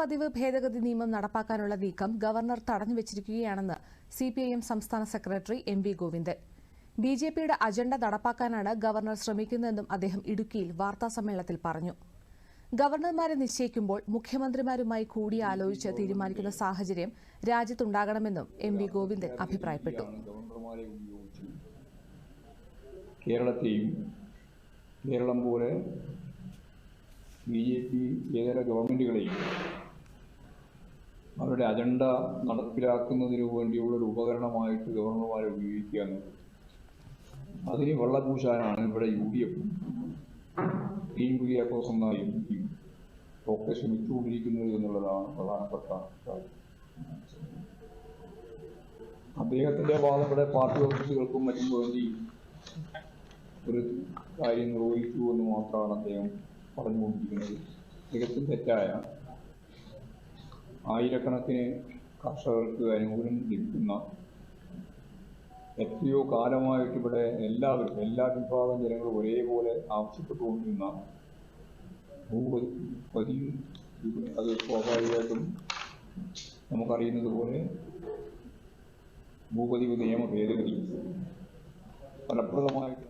ഭൂപതിവ് ഭേദഗതി നിയമം നടപ്പാക്കാനുള്ള നീക്കം ഗവർണർ തടഞ്ഞു വെച്ചിരിക്കുകയാണെന്ന് സിപിഐഎം സംസ്ഥാന secretary M V Govindan. B J പിയുടെ അജണ്ട നടപ്പാക്കാനാണ് ഗവർണർ ശ്രമിക്കുന്നതെന്നും അദ്ദേഹം ഇടുക്കിയിൽ വാർത്താസമ്മേളനത്തിൽ പറഞ്ഞു. ഗവർണർമാരെ നിശ്ചയിക്കുമ്പോൾ മുഖ്യമന്ത്രിമാരുമായി കൂടിയാലോചിച്ച് തീരുമാനിക്കുന്ന സാഹചര്യം രാജ്യത്തുണ്ടാകണമെന്നും എം വി ഗോവിന്ദൻ അഭിപ്രായപ്പെട്ടു. കേരളത്തെയും കേരളം പോലെ ബി ജെ പി ഇതര ഗവൺമെന്റുകളെയും അവരുടെ അജണ്ട നടപ്പിലാക്കുന്നതിന് വേണ്ടിയുള്ള ഒരു ഉപകരണമായിട്ട് ഗവർണർമാരെ ഉപയോഗിക്കുക എന്നത്. അതിന് വെള്ളപൂശാനാണ് ഇവിടെ യു ഡി എഫും ടീം കുര്യാക്കോസ് എന്ന എം പിയും ഒക്കെ ശ്രമിച്ചുകൊണ്ടിരിക്കുന്നത് എന്നുള്ളതാണ് പ്രധാനപ്പെട്ട കാര്യം. അദ്ദേഹത്തിന്റെ വാദം ഇവിടെ പാർട്ടി ഓഫീസുകൾക്കും മറ്റും വേണ്ടി ഒരു കാര്യം നിർവഹിച്ചു എന്ന് മാത്രമാണ് അദ്ദേഹം പറഞ്ഞുകൊണ്ടിരിക്കുന്നത്. തികച്ചും തെറ്റായ ആയിരക്കണക്കിന് കർഷകർക്ക് അനുകൂലം ലഭിക്കുന്ന എത്രയോ കാലമായിട്ട് ഇവിടെ എല്ലാവരും എല്ലാ വിഭാഗം ജനങ്ങളും ഒരേപോലെ ആവശ്യപ്പെട്ടുകൊണ്ടിരുന്ന ഭൂപതിയും അത് സ്വാഭാവികമായിട്ടും നമുക്കറിയുന്നത് പോലെ ഭൂപതിവ് നിയമ ഭേദഗതി ഫലപ്രദമായിട്ട്